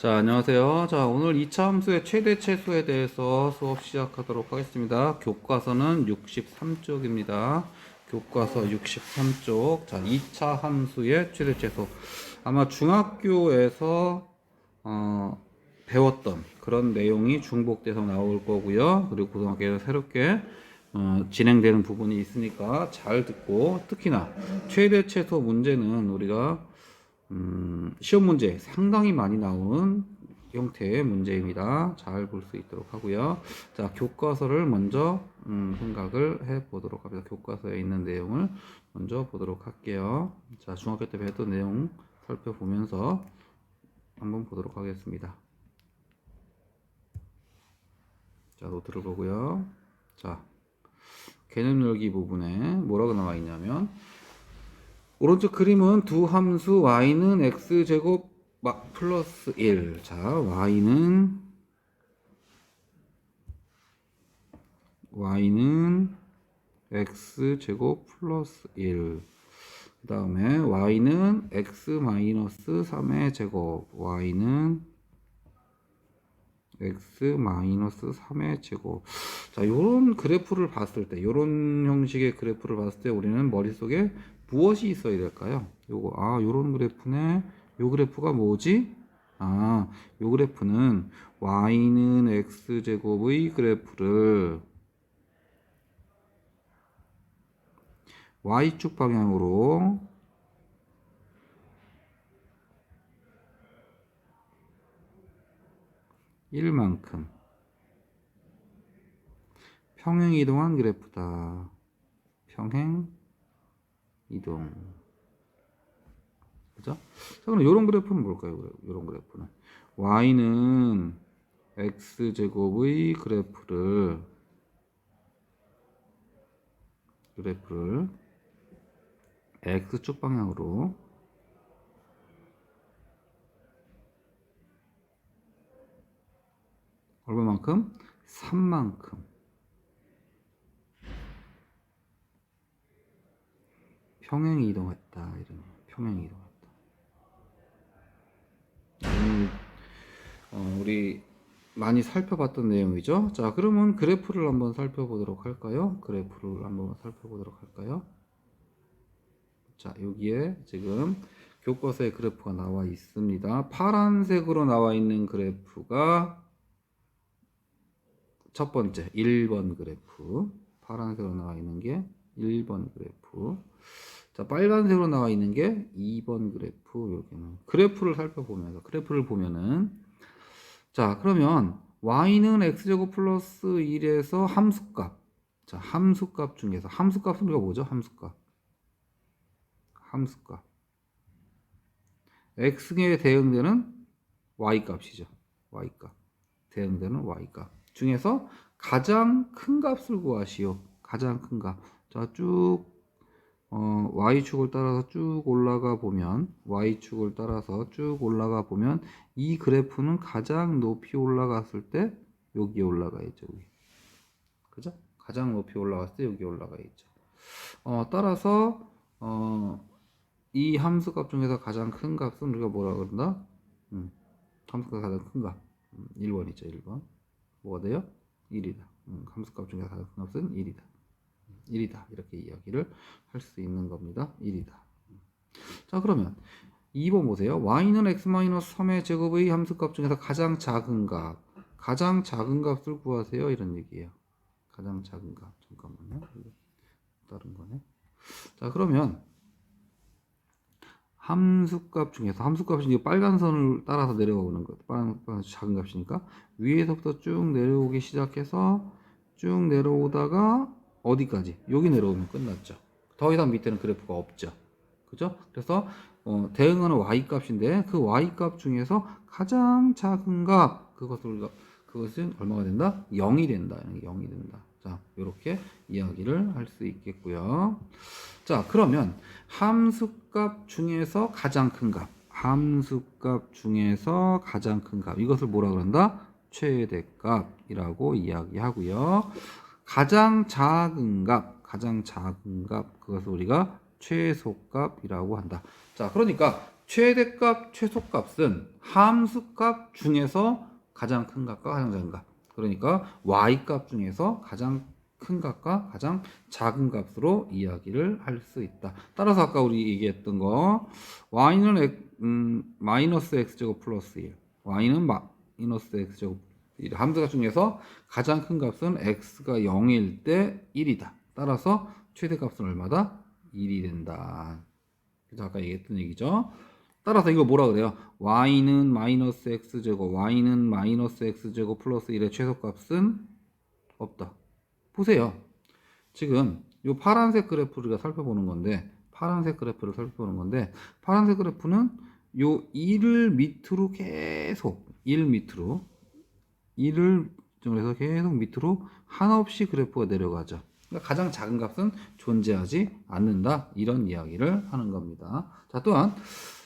자, 안녕하세요. 자, 오늘 2차 함수의 최대 최소에 대해서 수업 시작하도록 하겠습니다. 교과서는 63쪽입니다. 교과서 63쪽. 자, 2차 함수의 최대 최소. 아마 중학교에서 어, 배웠던 그런 내용이 중복돼서 나올 거고요. 그리고 고등학교에서 새롭게 어, 진행되는 부분이 있으니까 잘 듣고 특히나 최대 최소 문제는 우리가 음, 시험 문제 상당히 많이 나오는 형태의 문제입니다. 잘 볼 수 있도록 하고요. 자, 교과서를 먼저 음, 생각을 해 보도록 합니다. 교과서에 있는 내용을 먼저 보도록 할게요. 자, 중학교 때 배웠던 내용 살펴보면서 한번 보도록 하겠습니다. 자, 노트를 보고요. 자, 개념 열기 부분에 뭐라고 나와 있냐면 오른쪽 그림은 두 함수 y는 x제곱 마- 플러스 1. 자, y는 y는 x제곱 플러스 1. 그 다음에 y는 x 마이너스 3의 제곱. y는 x 마이너스 3의 제곱. 자, 요런 그래프를 봤을 때, 요런 형식의 그래프를 봤을 때 우리는 머릿속에 무엇이 있어야 될까요? 요거, 아, 요런 그래프네. 요 그래프가 뭐지? 아, 요 그래프는 y는 x제곱의 그래프를 y축 방향으로 일만큼 평행 이동한 그래프다. 평행 이동. 그죠? 자, 그럼 이런 그래프는 뭘까요? 이런 그래프는 y는 x 제곱의 그래프를 그래프를 x축 방향으로 얼마만큼? 3만큼. 평행 이동했다. 이런 평행 이동했다. 음, 어, 우리 많이 살펴봤던 내용이죠. 자, 그러면 그래프를 한번 살펴보도록 할까요? 그래프를 한번 살펴보도록 할까요? 자, 여기에 지금 교과서에 그래프가 나와 있습니다. 파란색으로 나와 있는 그래프가 첫 번째 1번 그래프 파란색으로 나와 있는 게 1번 그래프 자 빨간색으로 나와 있는 게 2번 그래프 이렇게는. 그래프를 살펴보면서 그래프를 보면은. 자 그러면 y는 x제곱 플러스 1에서 함수값. 자 함수값 중에서 함수값은 우리가 뭐죠? 함수값. 함수값. x에 대응되는 y값이죠. y값. 대응되는 y값. 중에서 가장 큰 값을 구하시오. 가장 큰 값. 자, 쭉 어, y축을 따라서 쭉 올라가 보면 y축을 따라서 쭉 올라가 보면 이 그래프는 가장 높이 올라갔을 때 여기에 올라가 있죠. 여기. 그죠? 가장 높이 올라갔을 때 여기 올라가 있죠. 어, 따라서 어, 이 함수값 중에서 가장 큰 값은 우리가 뭐라 그런다? 음, 함수가 가장 큰 값. 음, 1번이죠, 1번. 뭐가 돼요? 1이다. 음, 함수값 중에 가장 큰 값은 1이다. 1이다. 이렇게 이야기를 할 수 있는 겁니다. 1이다. 자, 그러면 2번 보세요. y는 x-3의 제곱의 함수값 중에서 가장 작은 값. 가장 작은 값을 구하세요. 이런 얘기예요. 가장 작은 값. 잠깐만요. 다른 거네. 자, 그러면 함수값 중에서 함수값이 빨간 선을 따라서 내려오는 것. 빨간, 빨간 작은 값이니까 위에서부터 쭉 내려오기 시작해서 쭉 내려오다가 어디까지? 여기 내려오면 끝났죠. 더 이상 밑에는 그래프가 없죠. 그죠? 그래서 어, 대응하는 y 값인데 그 y 값 중에서 가장 작은 값 그것을 그것은 얼마가 된다? 0이 된다. 0이 된다. 자, 이렇게 이야기를 할 수 있겠고요. 자, 그러면 함수값 중에서 가장 큰 값, 함수값 중에서 가장 큰 값, 이것을 뭐라 그런다? 최대값이라고 이야기하고요. 가장 작은 값, 가장 작은 값, 그것을 우리가 최소값이라고 한다. 자, 그러니까 최대값, 최소값은 함수값 중에서 가장 큰 값과 가장 작은 값. 그러니까 y값 중에서 가장 큰 값과 가장 작은 값으로 이야기를 할 수 있다. 따라서 아까 우리 얘기했던 거 y는 음, 마이너스 x제곱 플러스 1 y는 마이너스 x제곱 1 함수가 중에서 가장 큰 값은 x가 0일 때 1이다. 따라서 최대값은 얼마다? 1이 된다. 그래서 아까 얘기했던 얘기죠. 따라서 이거 뭐라 그래요? y는 마이너스 x제곱, y는 마이너스 x제곱 플러스 1의 최소값은 없다. 보세요. 지금 이 파란색 그래프를 우리가 살펴보는 건데 파란색 그래프를 살펴보는 건데 파란색 그래프는 요 1을 밑으로 계속 1 밑으로 1을 정해서 계속 밑으로 한없이 그래프가 내려가죠. 그러니까 가장 작은 값은 존재하지 않는다. 이런 이야기를 하는 겁니다. 자, 또한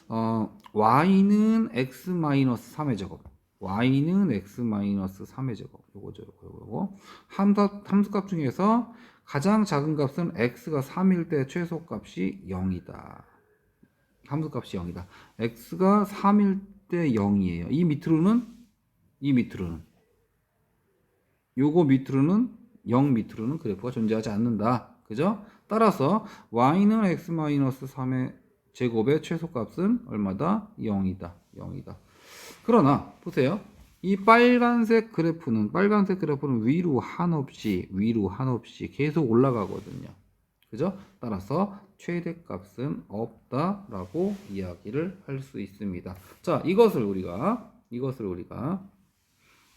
어, y는 x 3의 제곱. y는 x 3의 제곱. 요거죠. 요거, 요거. 함수, 함수값 중에서 가장 작은 값은 x가 3일 때 최소값이 0이다. 함수값이 0이다. x가 3일 때 0이에요. 이 밑으로는 이 밑으로는 요거 밑으로는 0 밑으로는 그래프가 존재하지 않는다. 그죠? 따라서 y는 x-3의 제곱의 최소값은 얼마다? 0이다. 0이다. 그러나 보세요. 이 빨간색 그래프는 빨간색 그래프는 위로 한없이 위로 한없이 계속 올라가거든요. 그죠? 따라서 최대값은 없다라고 이야기를 할 수 있습니다. 자, 이것을 우리가 이것을 우리가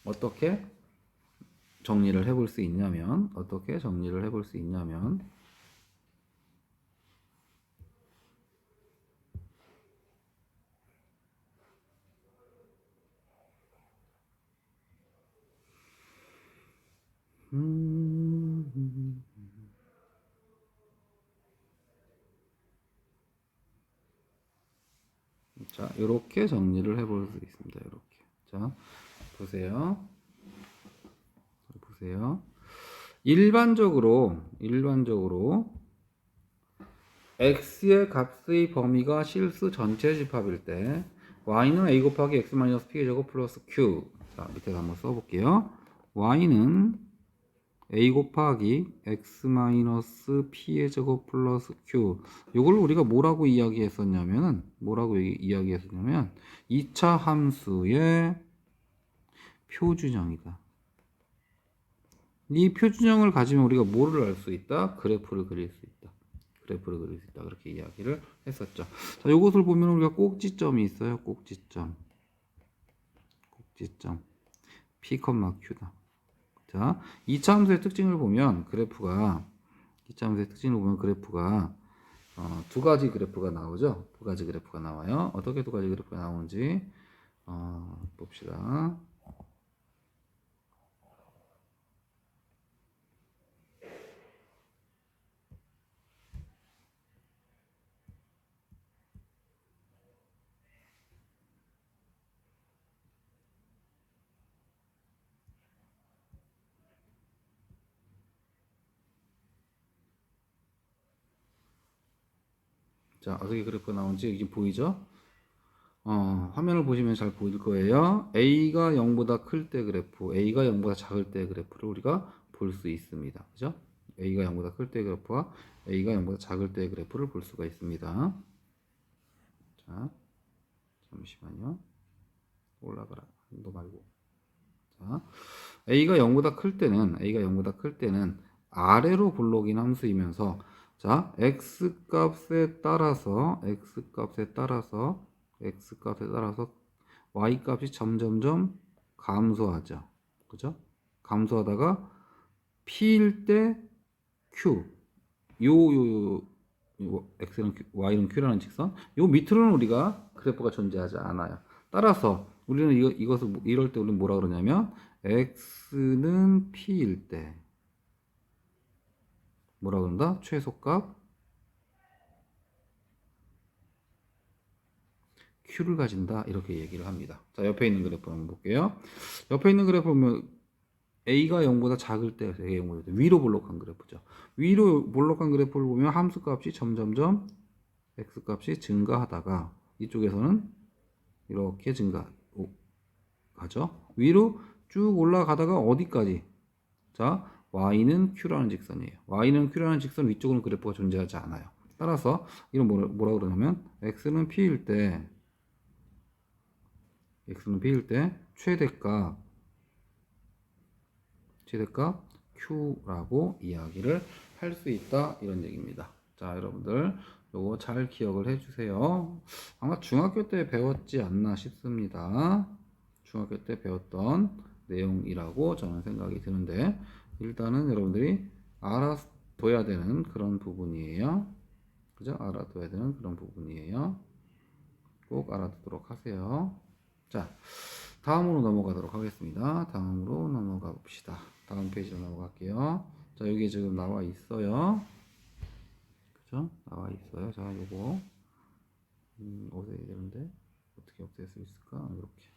어떻게 정리를 해볼 수 있냐면 어떻게 정리를 해볼 수 있냐면 음, 자, 이렇게 정리를 해볼 수 있습니다. 이렇게. 자, 보세요. 보세요. 일반적으로 일반적으로 x의 값의 범위가 실수 전체 집합일 때 y는 a 곱하기 x 마이너스 p 제곱 플러스 q 자 밑에서 한번 써볼게요. y는 a 곱하기 x 마이너스 p의 제곱 플러스 q 이걸 우리가 뭐라고 이야기했었냐면은 뭐라고 이야기했었냐면 2차 함수의 표준형이다. 이 표준형을 가지면 우리가 뭐를 알 수 있다? 그래프를 그릴 수 있다. 그래프를 그릴 수 있다. 그렇게 이야기를 했었죠. 자, 요것을 보면 우리가 꼭지점이 있어요. 꼭지점. 꼭지점. P, Q다. 자, 2차 함수의 특징을 보면 그래프가 2차 함수의 특징을 보면 그래프가 어, 두 가지 그래프가 나오죠. 두 가지 그래프가 나와요. 어떻게 두 가지 그래프가 나오는지 어, 봅시다. 자, 어떻게 그래프가 나오는지 이게 보이죠? 어, 화면을 보시면 잘 보일 거예요. A가 0보다 클 때 그래프, A가 0보다 작을 때 그래프를 우리가 볼 수 있습니다. 그죠? A가 0보다 클 때 그래프와 A가 0보다 작을 때 그래프를 볼 수가 있습니다. 자, 잠시만요. 올라가라. 너 말고. 자, A가 0보다 클 때는, A가 0보다 클 때는 아래로 블록인 함수이면서 자, x 값에 따라서 x 값에 따라서 x 값에 따라서 y 값이 점점점 감소하죠. 그죠? 감소하다가 p일 때 q 요요 요, x는 q, y는 q라는 직선 요 밑으로는 우리가 그래프가 존재하지 않아요. 따라서 우리는 이거, 이것을 이럴 때 우리는 뭐라 그러냐면 x는 p일 때 뭐라 그런다? 최소값 Q를 가진다 이렇게 얘기를 합니다. 자 옆에 있는 그래프 한번 볼게요. 옆에 있는 그래프 보면 A가 0보다 작을 때 A가 0보다 위로 볼록한 그래프죠. 위로 볼록한 그래프를 보면 함수 값이 점점점 X 값이 증가하다가 이쪽에서는 이렇게 증가 오, 가죠. 위로 쭉 올라가다가 어디까지? 자, y는 q라는 직선이에요. y는 q라는 직선 위쪽으로는 그래프가 존재하지 않아요. 따라서 이런 뭐라, 뭐라 그러냐면 x는 p일 때 x는 p일 때 최대값 최대값 q라고 이야기를 할 수 있다 이런 얘기입니다. 자, 여러분들 요거 잘 기억을 해 주세요. 아마 중학교 때 배웠지 않나 싶습니다. 중학교 때 배웠던 내용이라고 저는 생각이 드는데 일단은 여러분들이 알아둬야 되는 그런 부분이에요. 그죠? 알아둬야 되는 그런 부분이에요. 꼭 알아두도록 하세요. 자, 다음으로 넘어가도록 하겠습니다. 다음으로 넘어가 봅시다. 다음 페이지로 넘어갈게요. 자, 여기 지금 나와 있어요. 그죠? 나와 있어요. 자, 요거 음, 없애야 되는데 어떻게 없앨 수 있을까? 이렇게.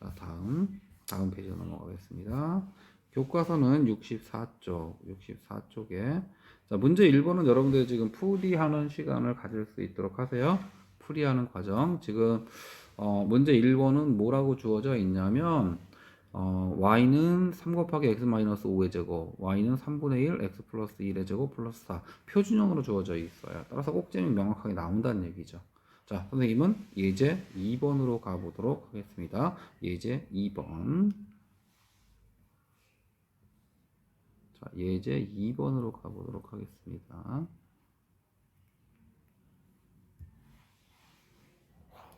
자, 다음 다음 페이지로 넘어가겠습니다. 교과서는 64쪽, 64쪽에 자, 문제 1번은 여러분들 지금 풀이하는 시간을 가질 수 있도록 하세요. 풀이하는 과정. 지금 어, 문제 1번은 뭐라고 주어져 있냐면 어, y는 3 곱하기 x 마이너스 5의 제곱, y는 3분의 1 x 플러스 1의 제곱 플러스 4 표준형으로 주어져 있어요. 따라서 꼭지는 명확하게 나온다는 얘기죠. 자, 선생님은 예제 2번으로 가보도록 하겠습니다. 예제 2번. 자, 예제 2번으로 가보도록 하겠습니다.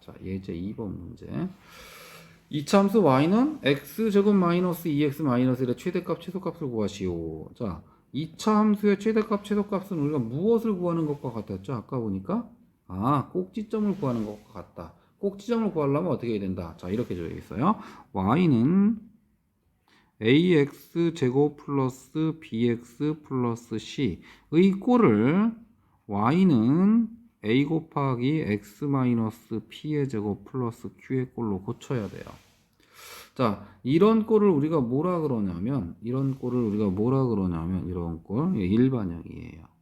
자, 예제 2번 문제. 이차함수 y는 x제곱 마이너스 2x 마이너스 1의 최대값 최소값을 구하시오. 자, 이차 함수의 최대값 최소값은 우리가 무엇을 구하는 것과 같았죠? 아까 보니까 아, 꼭지점을 구하는 것과 같다. 꼭지점을 구하려면 어떻게 해야 된다? 자, 이렇게 되어 있어요. y는 ax 제곱 플러스 bx 플러스 c의 꼴을 y는 a 곱하기 x 마이너스 p의 제곱 플러스 q의 꼴로 고쳐야 돼요. 자, 이런 꼴을 우리가 뭐라 그러냐면 이런 꼴을 우리가 뭐라 그러냐면 이런 꼴 예, 일반형이에요.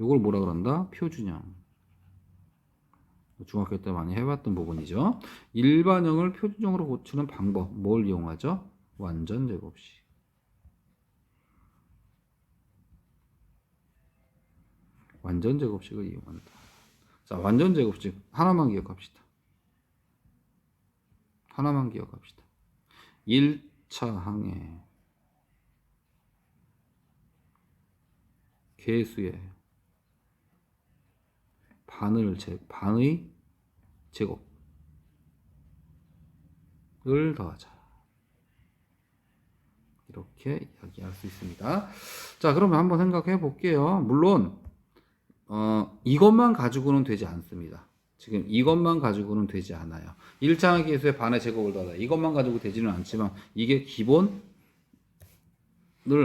이걸 뭐라 그런다? 표준형. 중학교 때 많이 해봤던 부분이죠. 일반형을 표준형으로 고치는 방법 뭘 이용하죠? 완전 제곱식. 완전 제곱식을 이용한다. 자, 완전 제곱식 하나만 기억합시다. 하나만 기억합시다. 1차 항에 개수의 반을 제 반의 제곱을 더하자. 이렇게 이야기할 수 있습니다. 자, 그러면 한번 생각해 볼게요. 물론 어, 이것만 가지고는 되지 않습니다. 지금 이것만 가지고는 되지 않아요. 1차항 계수의 반의 제곱을 더하다. 이것만 가지고 되지는 않지만 이게 기본을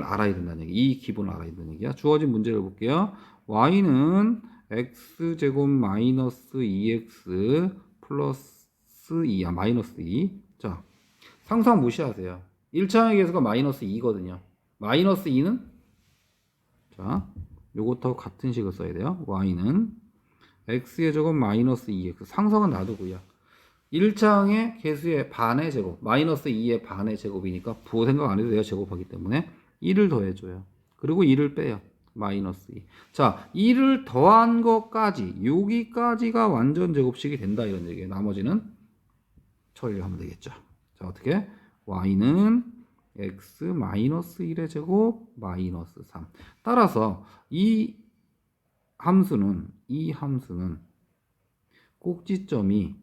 알아야 된다는 얘기. 이 기본을 알아야 된다는 얘기야. 주어진 문제를 볼게요. y는 x제곱 마이너스 2x 플러스 2야 마이너스 2. 자, 상상 무시하세요. 1차항의 계수가 마이너스 2거든요. 마이너스 2는 자, 요것하고 같은 식을 써야 돼요. y는 x의 제곱 마이너스 2x 상성은 놔두고요. 1차항의 개수의 반의 제곱 마이너스 2의 반의 제곱이니까 부호 생각 안 해도 돼요. 제곱하기 때문에 1을 더해줘요. 그리고 2를 빼요. 마이너스 2. 자, 2를 더한 것까지 여기까지가 완전 제곱식이 된다 이런 얘기예요. 나머지는 처리를 하면 되겠죠. 자, 어떻게? y는 x 마이너스 1의 제곱 마이너스 3. 따라서 이 함수는 이 함수는 꼭지점이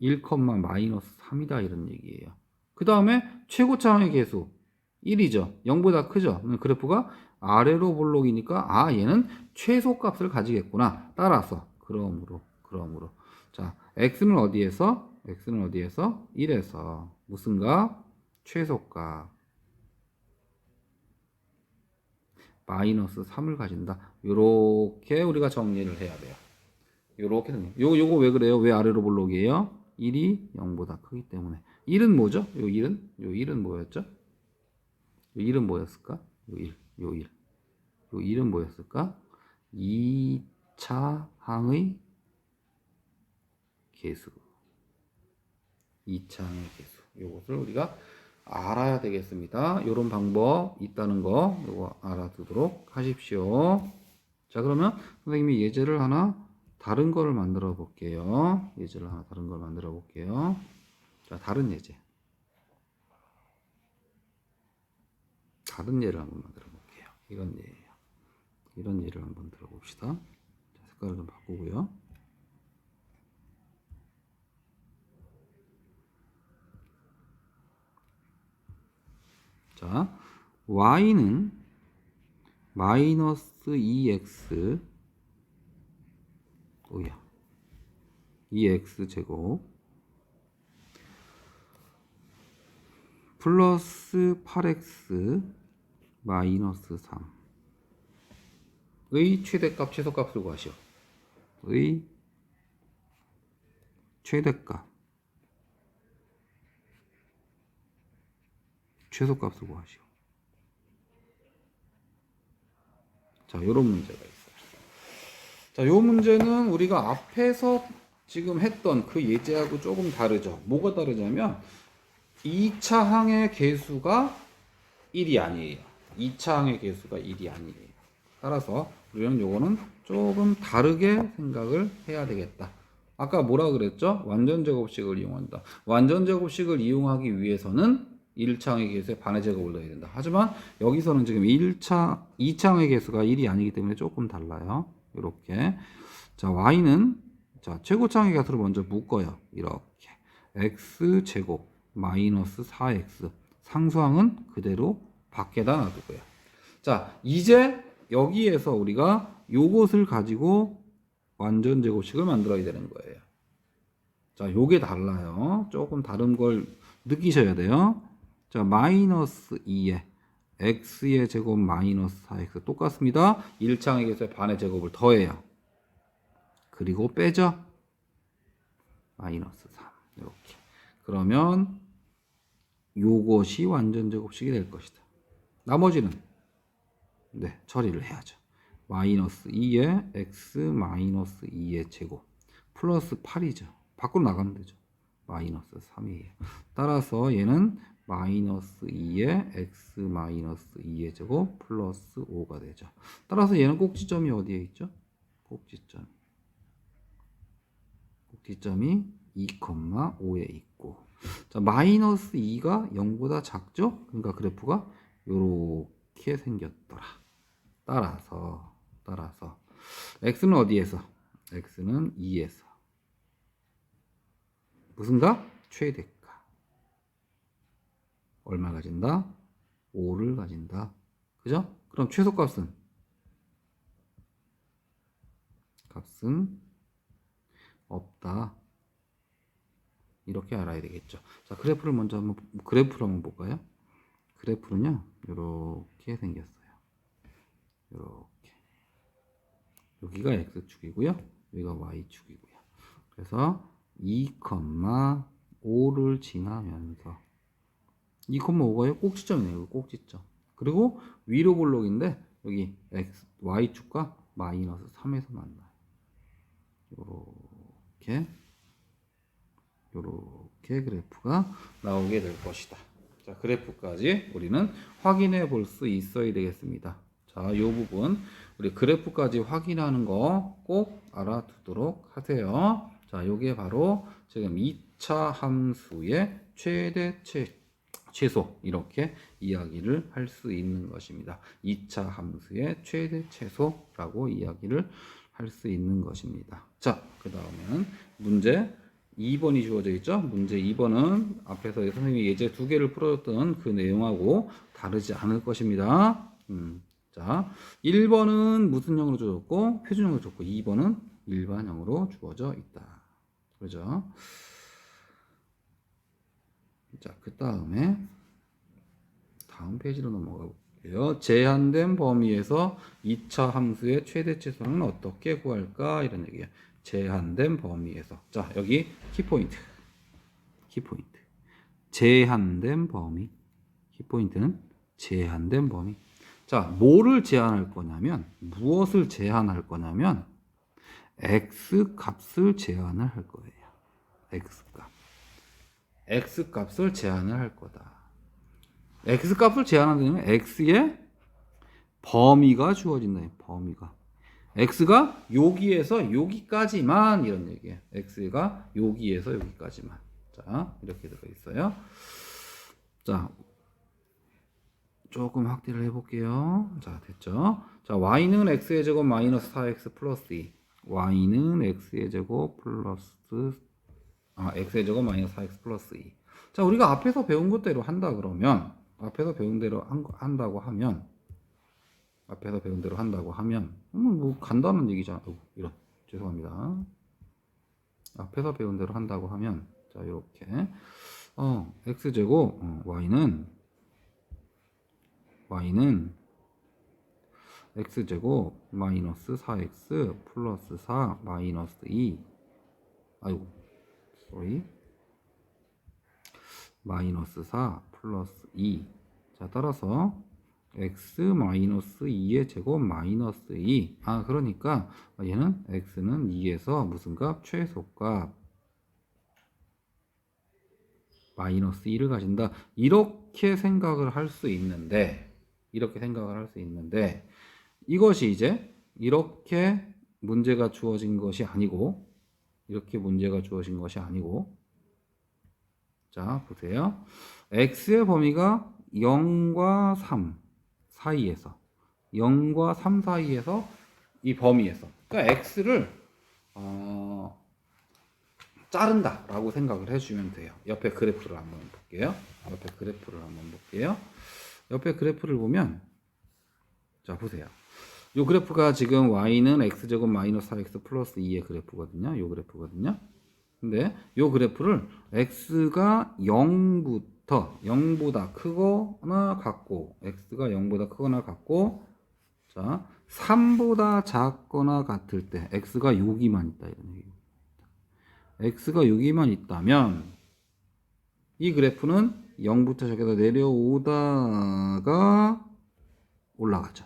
1, 마이너스 3이다 이런 얘기예요. 그 다음에 최고차항의 개수 1이죠. 0보다 크죠. 그래프가 아래로 볼록이니까 아 얘는 최소값을 가지겠구나. 따라서 그러므로 그러므로 자 x는 어디에서 x는 어디에서 1에서 무슨 값 최소값 마이너스 3을 가진다. 요렇게 우리가 정리를 해야 돼요. 요렇게 요 요거 왜 그래요? 왜 아래로 볼록이에요? 1이 0보다 크기 때문에 1은 뭐죠? 요 1은 요 1은 뭐였죠? 요 1은 뭐였을까? 요 1, 요 1. 요요 1은 뭐였을까? 2차 항의 개수. 2차 항의 개수. 요것을 우리가 알아야 되겠습니다. 요런 방법 있다는 거 요거 알아두도록 하십시오. 자, 그러면 선생님이 예제를 하나 다른 거를 만들어 볼게요. 예제를 하나 다른 걸 만들어 볼게요. 자, 다른 예제. 다른 예를 한번 만들어 볼게요. 이런 예예요. 이런 예를 한번 들어봅시다. 자, 색깔을 좀 바꾸고요. 자, y는 마이너스 2x 오야 2x 제곱 플러스 8x 마이너스 3의 최대값 최소값을 구하시오. 의 최대값 최소값을 구하시오. 자, 요런 문제가 있어요. 자, 요 문제는 우리가 앞에서 지금 했던 그 예제하고 조금 다르죠. 뭐가 다르냐면 2차 항의 개수가 1이 아니에요. 2차 항의 개수가 1이 아니에요. 따라서 우리는 요거는 조금 다르게 생각을 해야 되겠다. 아까 뭐라 그랬죠? 완전 제곱식을 이용한다. 완전 제곱식을 이용하기 위해서는 1차항의 개수에 반의 제곱을 넣어야 된다. 하지만 여기서는 지금 1차, 2차항의 개수가 1이 아니기 때문에 조금 달라요. 이렇게. 자, y는 자, 최고차항의 개수를 먼저 묶어요. 이렇게. x 제곱 마이너스 4x. 상수항은 그대로 밖에다 놔두고요. 자, 이제 여기에서 우리가 요것을 가지고 완전 제곱식을 만들어야 되는 거예요. 자, 요게 달라요. 조금 다른 걸 느끼셔야 돼요. 자, 마이너스 2에 x의 제곱 마이너스 4x 똑같습니다. 1창의 개수의 반의 제곱을 더해요. 그리고 빼죠. 마이너스 3 이렇게. 그러면 요것이 완전 제곱식이 될 것이다. 나머지는 네 처리를 해야죠. 마이너스 2에 x 마이너스 2의 제곱 플러스 8이죠. 밖으로 나가면 되죠. 마이너스 3이에요. 따라서 얘는 마이너스 2에 x 마이너스 2의 제곱 플러스 5가 되죠. 따라서 얘는 꼭지점이 어디에 있죠? 꼭지점. 꼭지점이 2,5에 있고 자, 마이너스 2가 0보다 작죠? 그러니까 그래프가 요렇게 생겼더라. 따라서 따라서 x는 어디에서? x는 2에서 무슨가? 최대가 얼마 가진다? 5를 가진다. 그죠? 그럼 최소값은 값은 없다. 이렇게 알아야 되겠죠. 자, 그래프를 먼저 한번 그래프를 한번 볼까요? 그래프는요. 이렇게 생겼어요. 이렇게. 여기가 x축이고요. 여기가 y축이고요. 그래서 2,5를 지나면서 2,5가요? 꼭지점이네요. 꼭지점. 그리고 위로 볼록인데 여기 x, y축과 마이너스 3에서 만나요. 요렇게 요렇게 그래프가 나오게 될 것이다. 자, 그래프까지 우리는 확인해 볼 수 있어야 되겠습니다. 자, 요 부분 우리 그래프까지 확인하는 거 꼭 알아두도록 하세요. 자, 요게 바로 지금 2차 함수의 최대 최 최소 이렇게 이야기를 할 수 있는 것입니다. 2차 함수의 최대 최소라고 이야기를 할 수 있는 것입니다. 자, 그 다음에는 문제 2번이 주어져 있죠. 문제 2번은 앞에서 선생님이 예제 두 개를 풀어줬던 그 내용하고 다르지 않을 것입니다. 음, 자, 1번은 무슨 형으로 주어졌고 표준형으로 줬고 2번은 일반형으로 주어져 있다. 그죠? 자, 그 다음에 다음 페이지로 넘어가 볼게요. 제한된 범위에서 2차 함수의 최대 최소는 어떻게 구할까? 이런 얘기예요. 제한된 범위에서. 자, 여기 키포인트. 키포인트. 제한된 범위. 키포인트는 제한된 범위. 자, 뭐를 제한할 거냐면 무엇을 제한할 거냐면 x 값을 제한을 할 거예요. x 값. x 값을 제한을 할 거다. x 값을 제한하면 x의 범위가 주어진다. 범위가. X가 여기에서 여기까지만 이런 얘기예요. x가 여기에서 여기까지만. 자, 이렇게 들어 있어요. 자, 조금 확대를 해볼게요. 자, 됐죠? 자, y는 x의 제곱 마이너스 4x 플러스 2. y는 x의 제곱 플러스 아, x의 제곱 마이너스 4x 플러스 2. 자, 우리가 앞에서 배운 것대로 한다 그러면 앞에서 배운 대로 한, 한다고 하면 앞에서 배운 대로 한다고 하면 음, 뭐 간단한 얘기잖아. 어, 이런 죄송합니다. 앞에서 배운 대로 한다고 하면 자 이렇게 어 x 제곱 어, y는 y는 x 제곱 마이너스 4x 플러스 4 마이너스 2 아이고 쏘리 마이너스 4 플러스 2. 자, 따라서 x 마이너스 2의 제곱 마이너스 2. 아, 그러니까 얘는 x는 2에서 무슨 값? 최소값 마이너스 2를 가진다. 이렇게 생각을 할 수 있는데 이렇게 생각을 할 수 있는데 이것이 이제 이렇게 문제가 주어진 것이 아니고 이렇게 문제가 주어진 것이 아니고 자, 보세요. x의 범위가 0과 3 사이에서 0과 3 사이에서 이 범위에서 그러니까 x를 어, 자른다라고 생각을 해주면 돼요. 옆에 그래프를 한번 볼게요. 옆에 그래프를 한번 볼게요. 옆에 그래프를 보면 자 보세요. 이 그래프가 지금 y는 x제곱 마이너스 4x 플러스 2의 그래프거든요. 이 그래프거든요. 근데 이 그래프를 x가 0부터 0보다 크거나 같고 x가 0보다 크거나 같고 자 3보다 작거나 같을 때 x가 여기만 있다 이런 얘기입니다. x가 여기만 있다면 이 그래프는 0부터 저기서 내려오다가 올라가죠.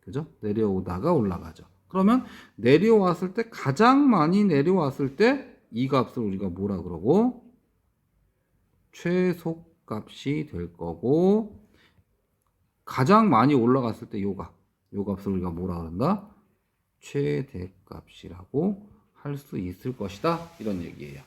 그죠? 내려오다가 올라가죠. 그러면 내려왔을 때 가장 많이 내려왔을 때 이 값을 우리가 뭐라 그러고 최소값이 될 거고 가장 많이 올라갔을 때 요 값, 요 값을 우리가 뭐라 그런다? 최대값이라고 할 수 있을 것이다. 이런 얘기예요.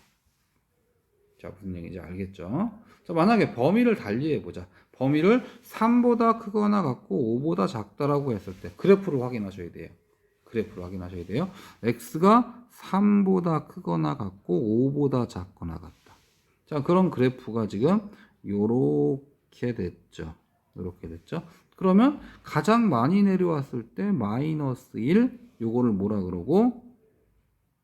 자, 무슨 얘기인지 알겠죠? 자, 만약에 범위를 달리해 보자. 범위를 3보다 크거나 같고 5보다 작다라고 했을 때 그래프를 확인하셔야 돼요. 그래프를 확인하셔야 돼요. x가 3보다 크거나 같고 5보다 작거나 같다. 자, 그런 그래프가 지금 요렇게 됐죠. 요렇게 됐죠. 그러면 가장 많이 내려왔을 때 마이너스 1 요거를 뭐라 그러고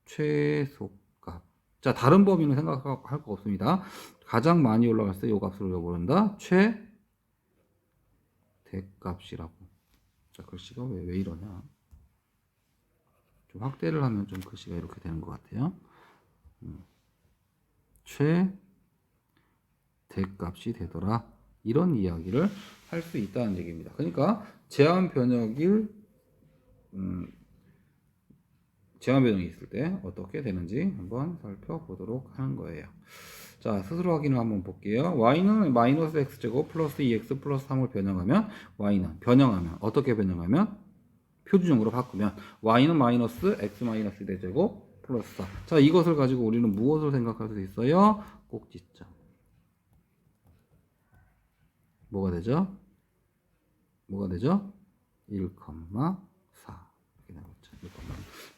최소값. 자, 다른 범위는 생각할 거 없습니다. 가장 많이 올라갔을 때 요 값을 우리가 부른다. 최 대값이라고. 자, 글씨가 왜, 왜 이러냐. 좀 확대를 하면 좀 글씨가 이렇게 되는 것 같아요. 음. 최 대값이 되더라. 이런 이야기를 할 수 있다는 얘기입니다. 그러니까 제한 변역일 음, 제한 변형이 있을 때 어떻게 되는지 한번 살펴보도록 하는 거예요. 자, 스스로 확인을 한번 볼게요. y는 마이너스 x제곱 플러스 2x 플러스 3을 변형하면 y는 변형하면 어떻게 변형하면 표준형으로 바꾸면 y는 마이너스 x 마이너스 대제곱 플러스 4. 자, 이것을 가지고 우리는 무엇을 생각할 수 있어요? 꼭지점. 뭐가 되죠? 뭐가 되죠? 1,4 이렇게 나오죠. 1,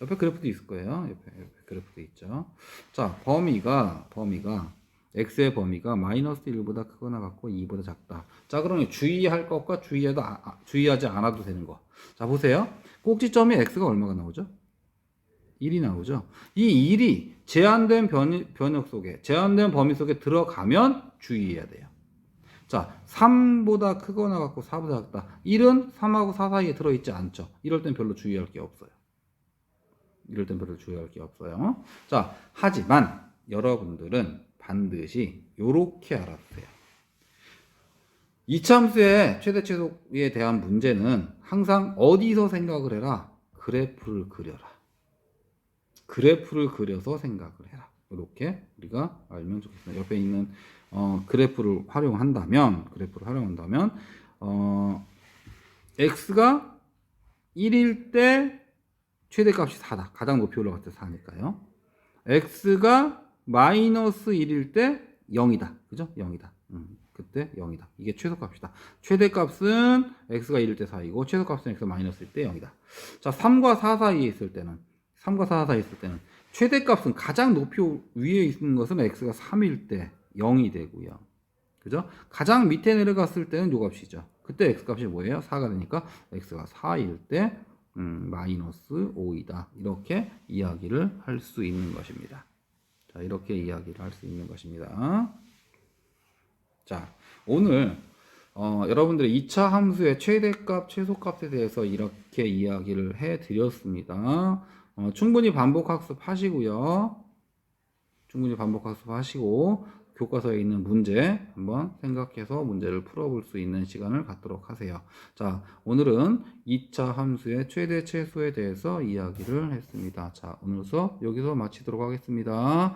옆에 그래프도 있을 거예요. 옆에, 옆에 그래프도 있죠. 자, 범위가 범위가 x의 범위가 마이너스 1보다 크거나 같고 2보다 작다. 자, 그러면 주의할 것과 주의해도 아, 아, 주의하지 않아도 되는 거. 자, 보세요. 꼭지점이 x가 얼마가 나오죠? 1이 나오죠. 이 1이 제한된 변, 변역 속에 제한된 범위 속에 들어가면 주의해야 돼요. 자, 3보다 크거나 같고 4보다 작다. 1은 3하고 4 사이에 들어있지 않죠. 이럴 땐 별로 주의할 게 없어요. 이럴 땐 별로 주의할 게 없어요. 자, 하지만 여러분들은 반드시 이렇게 알아두세요. 이참수의 최대 최소에 대한 문제는 항상 어디서 생각을 해라? 그래프를 그려라. 그래프를 그려서 생각을 해라. 이렇게 우리가 알면 좋겠습니다. 옆에 있는 어, 그래프를 활용한다면, 그래프를 활용한다면, 어, x가 1일 때 최대값이 4다. 가장 높이 올라갈 때 4니까요. x가 마이너스 1일 때 0이다. 그죠? 0이다. 음, 그때 0이다. 이게 최소값이다. 최대값은 x가 1일 때 4이고 최소값은 x 마이너스일 때 0이다. 자, 3과 4 사이에 있을 때는 3과 4 사이에 있을 때는 최대값은 가장 높이 위에 있는 것은 x가 3일 때 0이 되고요. 그죠? 가장 밑에 내려갔을 때는 요 값이죠. 그때 x 값이 뭐예요? 4가 되니까 x가 4일 때 음, 마이너스 5이다. 이렇게 이야기를 할 수 있는 것입니다. 자, 이렇게 이야기를 할 수 있는 것입니다. 자, 오늘 어, 여러분들의 2차 함수의 최대값, 최소값에 대해서 이렇게 이야기를 해 드렸습니다. 어, 충분히 반복 학습하시고요. 충분히 반복 학습하시고 교과서에 있는 문제 한번 생각해서 문제를 풀어볼 수 있는 시간을 갖도록 하세요. 자, 오늘은 2차 함수의 최대 최소에 대해서 이야기를 했습니다. 자, 오늘 수업 여기서 마치도록 하겠습니다.